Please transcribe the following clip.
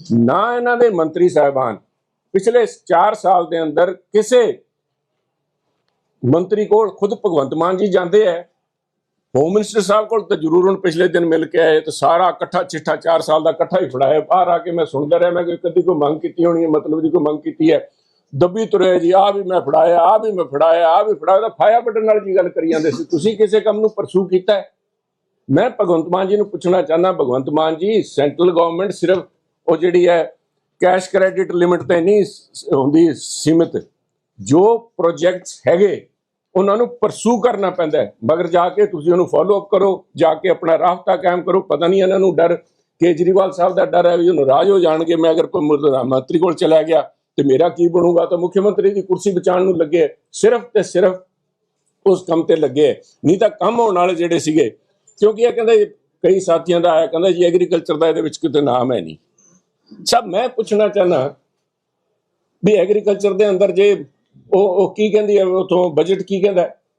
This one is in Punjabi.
ਨਾ ਇਹਨਾਂ ਦੇ ਮੰਤਰੀ ਸਾਹਿਬਾਨ, ਪਿਛਲੇ 4 ਸਾਲ ਦੇ ਅੰਦਰ ਕਿਸੇ ਮੰਤਰੀ ਕੋਲ ਖੁਦ ਭਗਵੰਤ ਮਾਨ ਜੀ ਜਾਂਦੇ ਐ ਹੋਮ ਮਿਨਿਸਟਰ ਸਾਹਿਬ ਕੋਲ ਤਾਂ ਜ਼ਰੂਰ ਹੁਣ ਪਿਛਲੇ ਦਿਨ ਮਿਲ ਕੇ ਆਏ ਤੇ ਸਾਰਾ ਇਕੱਠਾ ਚਿੱਠਾ 4 ਸਾਲ ਦਾ ਇਕੱਠਾ ਹੀ ਫੜਾਇਆ। ਬਾਹਰ ਆ ਕੇ ਮੈਂ ਸੁਣਦਾ ਰਿਹਾ, ਮੈਂ ਕਿ ਕਦੀ ਕੋਈ ਮੰਗ ਕੀਤੀ ਹੋਣੀ ਹੈ, ਮਤਲਬ ਦੀ ਕੋਈ ਮੰਗ ਕੀਤੀ ਹੈ। ਦੱਬੀ ਤੁਰੇ ਜੀ ਆ ਵੀ ਮੈਂ ਫੜਾਇਆ ਆ ਵੀ ਮੈਂ ਫੜਾਇਆ ਆ ਵੀ ਫੜਾਇਆ, ਤਾਂ ਫਾਇਆ ਬਟਨ ਨਾਲ ਜੀ ਗੱਲ ਕਰੀ ਜਾਂਦੇ ਸੀ। ਤੁਸੀਂ ਕਿਸੇ ਕੰਮ ਨੂੰ ਪਰਸੂ ਕੀਤਾ ਮੈਂ ਭਗਵੰਤ ਮਾਨ ਜੀ ਨੂੰ ਪੁੱਛਣਾ ਚਾਹੁੰਦਾ, ਭਗਵੰਤ ਮਾਨ ਜੀ ਸੈਂਟਰਲ ਗਵਰਨਮੈਂਟ ਸਿਰਫ ਉਹ ਜਿਹੜੀ ਹੈ ਕੈਸ਼ ਕ੍ਰੈਡਿਟ ਲਿਮਿਟ ਤੇ ਨਹੀਂ ਹੁੰਦੀ ਸੀਮਿਤ। ਜੋ ਪ੍ਰੋਜੈਕਟਸ ਹੈਗੇ, ਉਹਨਾਂ ਨੂੰ ਪਰਸੂ ਕਰਨਾ ਪੈਂਦਾ ਹੈ। ਮਗਰ ਜਾ ਕੇ ਤੁਸੀਂ ਉਹਨੂੰ ਫਾਲੋ ਅਪ ਕਰੋ, ਜਾ ਕੇ ਆਪਣਾ ਰਾਬਤਾ ਕਾਇਮ ਕਰੋ। ਪਤਾ ਨਹੀਂ ਇਹਨਾਂ ਨੂੰ ਡਰ, ਕੇਜਰੀਵਾਲ ਸਾਹਿਬ ਦਾ ਡਰ ਹੈ ਵੀ ਉਹ ਨਾਰਾਜ਼ ਹੋ ਜਾਣਗੇ। ਮੈਂ ਅਗਰ ਕੋਈ ਪ੍ਰਧਾਨ ਮੰਤਰੀ ਕੋਲ ਚਲਾ ਗਿਆ, ਤੇ ਮੇਰਾ ਕੀ ਬਣੂਗਾ? ਤਾਂ ਮੁੱਖ ਮੰਤਰੀ ਦੀ ਕੁਰਸੀ ਬਚਾਉਣ ਨੂੰ ਲੱਗੇ ਸਿਰਫ ਤੇ ਸਿਰਫ ਉਸ ਕੰਮ ਤੇ ਲੱਗੇ ਨਹੀਂ ਤਾਂ ਕੰਮ ਹੋਣ ਵਾਲੇ ਜਿਹੜੇ ਸੀਗੇ, ਕਿਉਂਕਿ ਇਹ ਕਹਿੰਦੇ ਕਈ ਸਾਥੀਆਂ ਦਾ ਆਇਆ, ਕਹਿੰਦਾ ਜੀ ਐਗਰੀਕਲਚਰ ਦਾ ਇਹਦੇ ਵਿੱਚ ਕਿਤੇ ਨਾਮ ਹੈ ਨਹੀਂ। ਸਭ ਮੈਂ ਪੁੱਛਣਾ ਚਾਹਨਾ ਵੀ ਐਗਰੀਕਲਚਰ ਦੇ ਅੰਦਰ ਜੇ ਉਹ ਉਹ ਕੀ ਕਹਿੰਦੀ ਹੈ, ਉਥੋਂ ਬਜਟ ਕੀ ਕਹਿੰਦਾ